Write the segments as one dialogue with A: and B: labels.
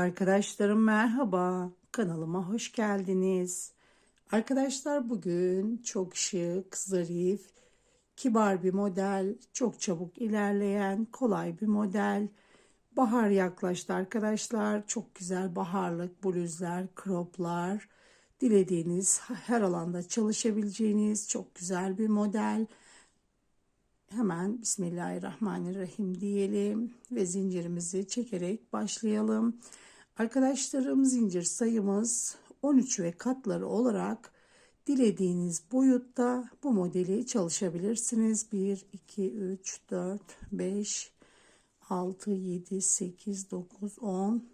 A: Arkadaşlarım merhaba. Kanalıma hoş geldiniz. Arkadaşlar bugün çok şık, zarif, kibar bir model, çok çabuk ilerleyen, kolay bir model. Bahar yaklaştı arkadaşlar. Çok güzel baharlık bluzlar, croplar. Dilediğiniz her alanda çalışabileceğiniz çok güzel bir model. Hemen Bismillahirrahmanirrahim diyelim ve zincirimizi çekerek başlayalım. Arkadaşlarım zincir sayımız 13 ve katları olarak dilediğiniz boyutta bu modeli çalışabilirsiniz. 1, 2, 3, 4, 5, 6, 7, 8, 9, 10,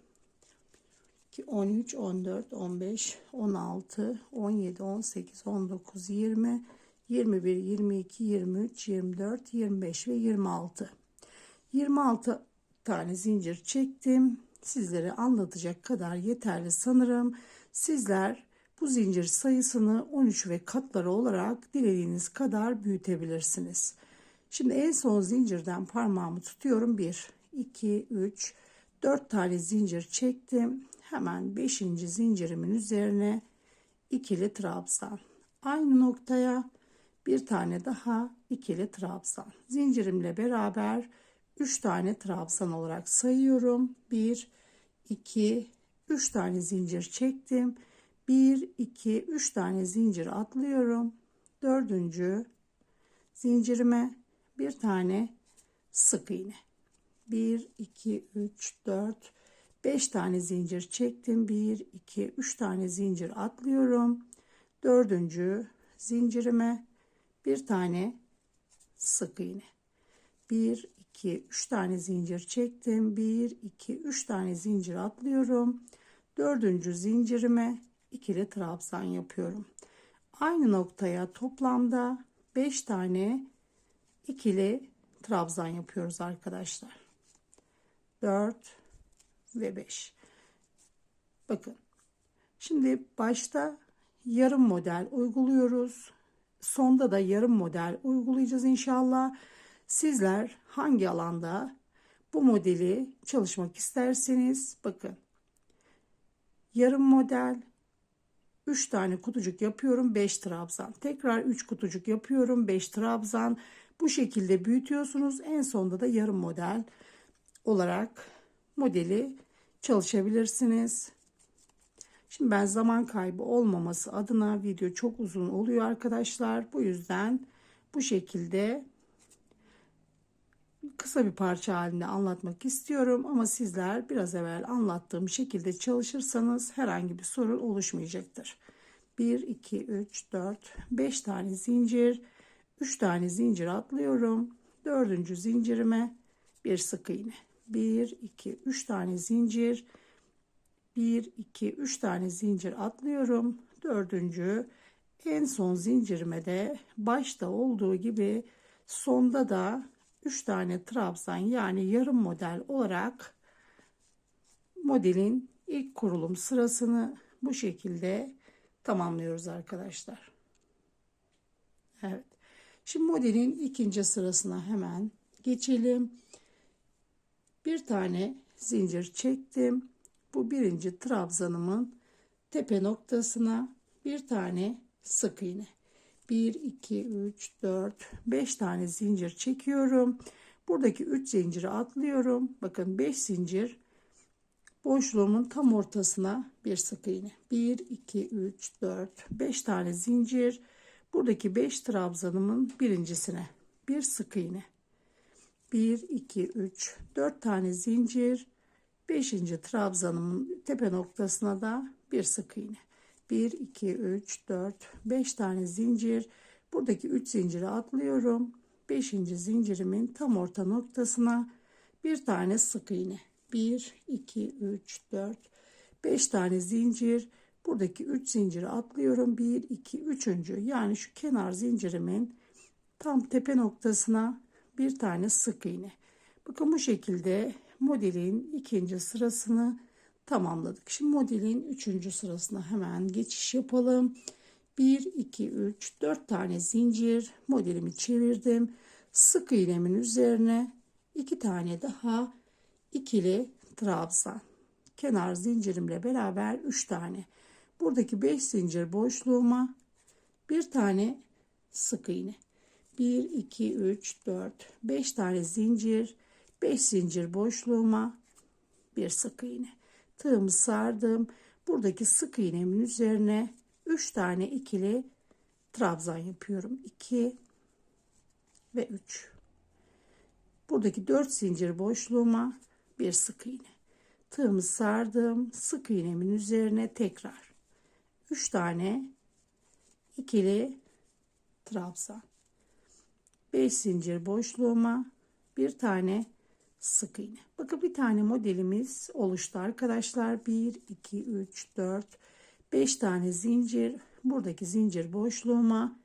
A: 13, 14, 15, 16, 17, 18, 19, 20, 21, 22, 23, 24, 25 ve 26. 26 tane zincir çektim. Sizlere anlatacak kadar yeterli sanırım. Sizler bu zincir sayısını 13 ve katları olarak dilediğiniz kadar büyütebilirsiniz. Şimdi en son zincirden parmağımı tutuyorum. 1, 2, 3, 4 tane zincir çektim. Hemen 5. zincirimin üzerine ikili trabzan. Aynı noktaya bir tane daha ikili trabzan. Zincirimle beraber 3 tane trabzan olarak sayıyorum. 1, 2, 3 tane zincir çektim. 1, 2, 3 tane zincir atlıyorum. Dördüncü zincirime bir tane sık iğne. 1, 2, 3, 4, 5 tane zincir çektim. 1, 2, 3 tane zincir atlıyorum. Dördüncü zincirime bir tane sık iğne. 1, 2, 3 tane zincir çektim. 1, 2, 3 tane zincir atlıyorum. Dördüncü zincirime ikili trabzan yapıyorum. Aynı noktaya toplamda 5 tane ikili trabzan yapıyoruz arkadaşlar. 4 ve 5. Bakın. Şimdi başta yarım model uyguluyoruz. Sonda da yarım model uygulayacağız inşallah. Sizler hangi alanda bu modeli çalışmak isterseniz bakın. Yarım model 3 tane kutucuk yapıyorum 5 trabzan. Tekrar 3 kutucuk yapıyorum 5 trabzan. Bu şekilde büyütüyorsunuz. En sonda da yarım model olarak modeli çalışabilirsiniz. Şimdi ben zaman kaybı olmaması adına video çok uzun oluyor arkadaşlar. Bu yüzden bu şekilde kısa bir parça halinde anlatmak istiyorum ama sizler biraz evvel anlattığım şekilde çalışırsanız herhangi bir sorun oluşmayacaktır. 1 2 3 4 5 tane zincir 3 tane zincir atlıyorum. 4. zincirime bir sık iğne. 1 2 3 tane zincir 1 2 3 tane zincir atlıyorum. Dördüncü en son zincirime de başta olduğu gibi sonda da 3 tane trabzan yani yarım model olarak modelin ilk kurulum sırasını bu şekilde tamamlıyoruz arkadaşlar. Evet. Şimdi modelin ikinci sırasına hemen geçelim. Bir tane zincir çektim. Bu birinci trabzanımın tepe noktasına bir tane sık iğne. 1, 2, 3, 4, 5 tane zincir çekiyorum. Buradaki 3 zinciri atlıyorum. Bakın 5 zincir boşluğumun tam ortasına bir sık iğne. 1, 2, 3, 4, 5 tane zincir. Buradaki 5 trabzanımın birincisine bir sık iğne. 1, 2, 3, 4 tane zincir. 5. trabzanımın tepe noktasına da bir sık iğne. 1, 2, 3, 4, 5 tane zincir. Buradaki 3 zinciri atlıyorum. 5. zincirimin tam orta noktasına bir tane sık iğne. 1, 2, 3, 4, 5 tane zincir. Buradaki 3 zinciri atlıyorum. 1, 2, 3. Yani şu kenar zincirimin tam tepe noktasına bir tane sık iğne. Bakın bu şekilde modelin ikinci sırasını tamamladık. Şimdi modelin üçüncü sırasına hemen geçiş yapalım. 1, 2, 3, 4 tane zincir modelimi çevirdim. Sık iğnemin üzerine iki tane daha ikili trabzan. kenar zincirimle beraber 3 tane. Buradaki 5 zincir boşluğuma bir tane sık iğne. 1, 2, 3, 4, 5 tane zincir, 5 zincir boşluğuma bir sık iğne. Tığımı sardım. Buradaki sık iğnemin üzerine 3 tane ikili trabzan yapıyorum. 2 ve 3. Buradaki 4 zincir boşluğuma bir sık iğne. Tığımı sardım. Sık iğnemin üzerine tekrar 3 tane ikili trabzan. 5 zincir boşluğuma bir tane sık iğne. Bakın bir tane modelimiz oluştu arkadaşlar. 1, 2, 3, 4, 5 tane zincir. Buradaki zincir boşluğuma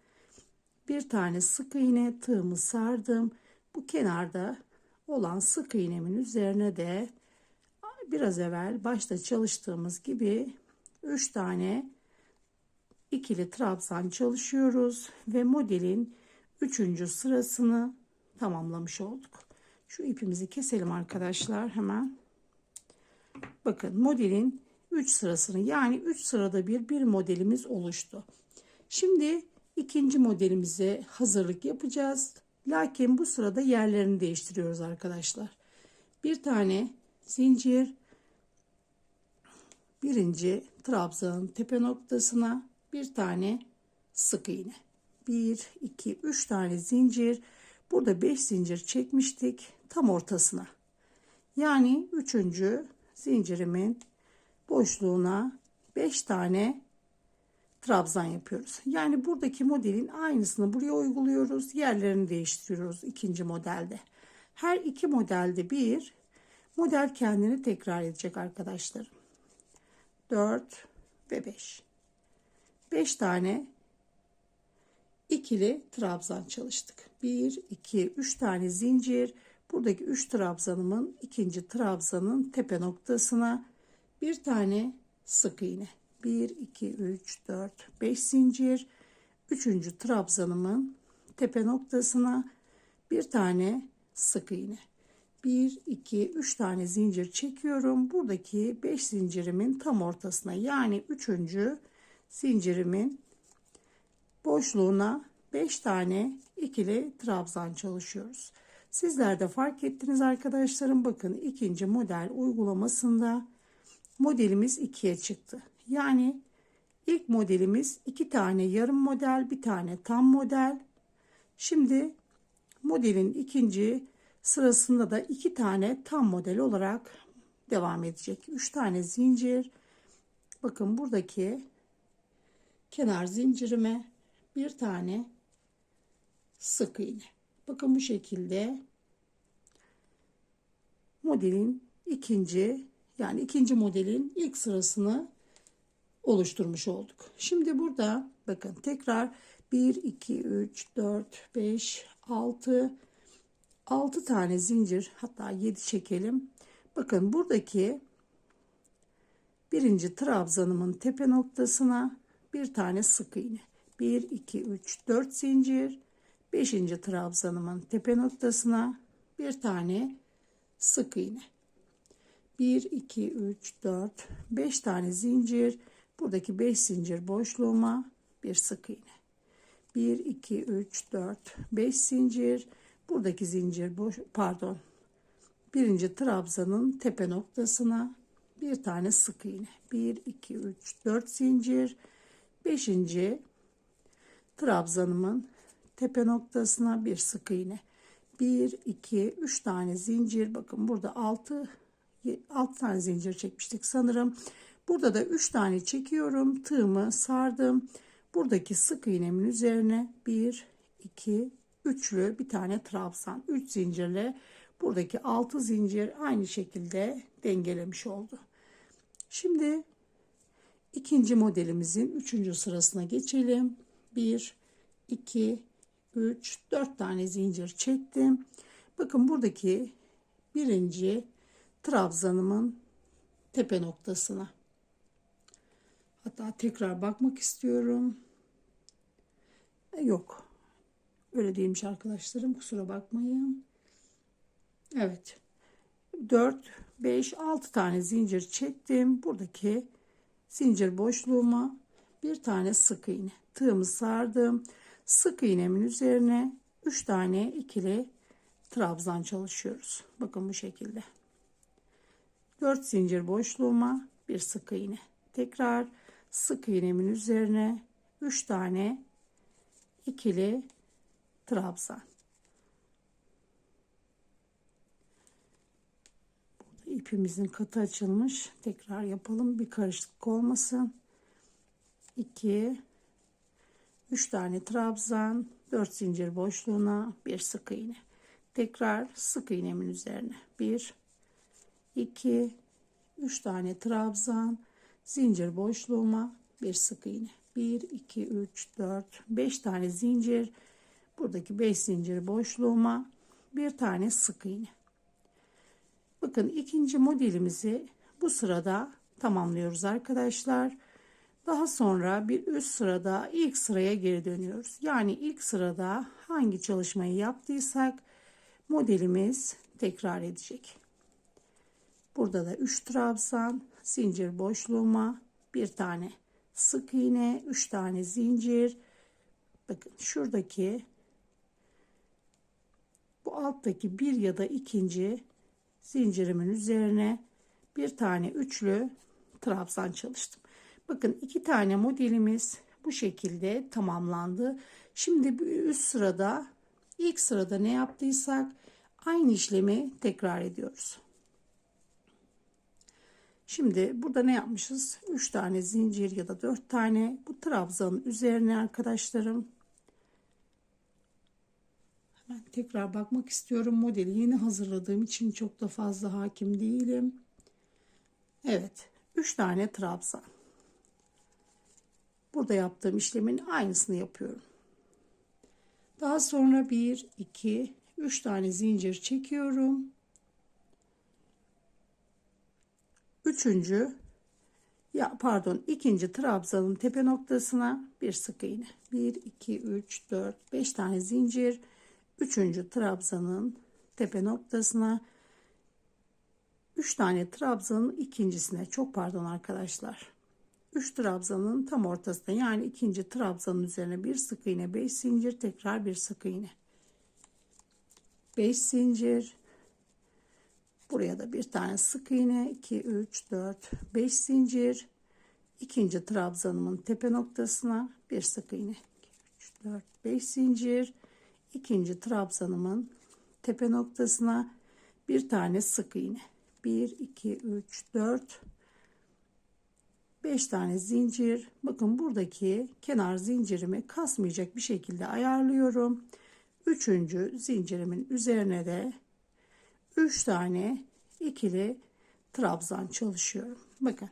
A: bir tane sık iğne tığımı sardım. Bu kenarda olan sık iğnemin üzerine de biraz evvel başta çalıştığımız gibi 3 tane ikili trabzan çalışıyoruz ve modelin 3. sırasını tamamlamış olduk. Şu ipimizi keselim arkadaşlar hemen. Bakın modelin 3 sırasını yani 3 sırada bir bir modelimiz oluştu. Şimdi ikinci modelimize hazırlık yapacağız. Lakin bu sırada yerlerini değiştiriyoruz arkadaşlar. Bir tane zincir birinci trabzanın tepe noktasına bir tane sık iğne. 1 2 3 tane zincir. Burada 5 zincir çekmiştik tam ortasına. Yani 3. zincirimin boşluğuna 5 tane trabzan yapıyoruz. Yani buradaki modelin aynısını buraya uyguluyoruz. Yerlerini değiştiriyoruz ikinci modelde. Her iki modelde bir model kendini tekrar edecek arkadaşlarım. 4 ve 5. 5 tane ikili trabzan çalıştık. 1 2 3 tane zincir. Buradaki 3 trabzanımın ikinci trabzanın tepe noktasına bir tane sık iğne. 1 2 3 4 5 zincir. Üçüncü trabzanımın tepe noktasına bir tane sık iğne. 1 2 3 tane zincir çekiyorum. Buradaki 5 zincirimin tam ortasına yani üçüncü zincirimin boşluğuna 5 tane ikili trabzan çalışıyoruz. Sizler de fark ettiniz arkadaşlarım. Bakın ikinci model uygulamasında modelimiz 2'ye çıktı. Yani ilk modelimiz iki tane yarım model, bir tane tam model. Şimdi modelin ikinci sırasında da iki tane tam model olarak devam edecek. Üç tane zincir. Bakın buradaki kenar zincirime bir tane sık iğne. Bakın bu şekilde modelin ikinci yani ikinci modelin ilk sırasını oluşturmuş olduk. Şimdi burada bakın tekrar 1 2 3 4 5 6 6 tane zincir hatta 7 çekelim. Bakın buradaki birinci trabzanımın tepe noktasına bir tane sık iğne. 1 2 3 4 zincir 5. trabzanımın tepe noktasına bir tane sık iğne. 1 2 3 4 5 tane zincir buradaki 5 zincir boşluğuma bir sık iğne. 1 2 3 4 5 zincir buradaki zincir boş pardon birinci trabzanın tepe noktasına bir tane sık iğne 1 2 3 4 zincir 5. trabzanımın tepe noktasına bir sık iğne. 1 2 3 tane zincir. Bakın burada 6 6 tane zincir çekmiştik sanırım. Burada da 3 tane çekiyorum. Tığımı sardım. Buradaki sık iğnemin üzerine 1 2 üçlü bir tane trabzan 3 zincirle buradaki 6 zincir aynı şekilde dengelemiş oldu. Şimdi ikinci modelimizin üçüncü sırasına geçelim. 1 2 3 4 tane zincir çektim. Bakın buradaki birinci trabzanımın tepe noktasına. Hatta tekrar bakmak istiyorum. E, yok. Öyle değilmiş arkadaşlarım kusura bakmayın. Evet. 4 5 6 tane zincir çektim. Buradaki zincir boşluğuma bir tane sık iğne. Tığımı sardım. Sık iğnemin üzerine 3 tane ikili trabzan çalışıyoruz. Bakın bu şekilde. 4 zincir boşluğuma bir sık iğne. Tekrar sık iğnemin üzerine 3 tane ikili trabzan. Burada ipimizin katı açılmış. Tekrar yapalım bir karışıklık olmasın. 2 3 tane trabzan, 4 zincir boşluğuna bir sık iğne. Tekrar sık iğnemin üzerine 1 2 3 tane trabzan, zincir boşluğuma bir sık iğne. 1 2 3 4 5 tane zincir. Buradaki 5 zincir boşluğuma bir tane sık iğne. Bakın ikinci modelimizi bu sırada tamamlıyoruz arkadaşlar. Daha sonra bir üst sırada ilk sıraya geri dönüyoruz. Yani ilk sırada hangi çalışmayı yaptıysak modelimiz tekrar edecek. Burada da 3 trabzan, zincir boşluğuma bir tane sık iğne, 3 tane zincir. Bakın şuradaki bu alttaki bir ya da ikinci zincirimin üzerine bir tane üçlü trabzan çalıştım. Bakın iki tane modelimiz bu şekilde tamamlandı. Şimdi üst sırada ilk sırada ne yaptıysak aynı işlemi tekrar ediyoruz. Şimdi burada ne yapmışız? 3 tane zincir ya da 4 tane bu trabzanın üzerine arkadaşlarım. Hemen tekrar bakmak istiyorum. Modeli yeni hazırladığım için çok da fazla hakim değilim. Evet. 3 tane trabzan. Burada yaptığım işlemin aynısını yapıyorum. Daha sonra 1, 2, 3 tane zincir çekiyorum. Üçüncü ya pardon ikinci trabzanın tepe noktasına bir sık iğne. 1, 2, 3, 4, 5 tane zincir. Üçüncü trabzanın tepe noktasına 3 tane trabzanın ikincisine çok pardon arkadaşlar 3 trabzanın tam ortasında yani ikinci trabzanın üzerine bir sık iğne 5 zincir tekrar bir sık iğne. 5 zincir. Buraya da bir tane sık iğne. 2 3 4 5 zincir. İkinci trabzanımın tepe noktasına bir sık iğne. 2, 3 4 5 zincir. İkinci trabzanımın tepe noktasına bir tane sık iğne. 1 2 3 4 5 tane zincir. Bakın buradaki kenar zincirimi kasmayacak bir şekilde ayarlıyorum. Üçüncü zincirimin üzerine de 3 tane ikili trabzan çalışıyorum. Bakın.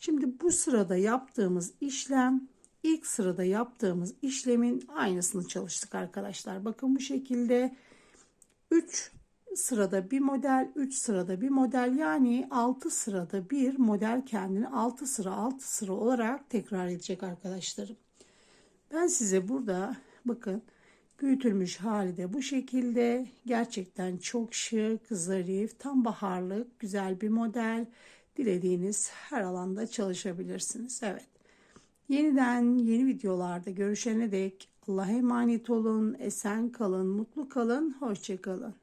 A: Şimdi bu sırada yaptığımız işlem ilk sırada yaptığımız işlemin aynısını çalıştık arkadaşlar. Bakın bu şekilde 3 sırada bir model, 3 sırada bir model yani 6 sırada bir model kendini 6 sıra 6 sıra olarak tekrar edecek arkadaşlarım. Ben size burada bakın büyütülmüş hali de bu şekilde gerçekten çok şık, zarif, tam baharlık, güzel bir model. Dilediğiniz her alanda çalışabilirsiniz. Evet. Yeniden yeni videolarda görüşene dek Allah'a emanet olun, esen kalın, mutlu kalın, hoşçakalın.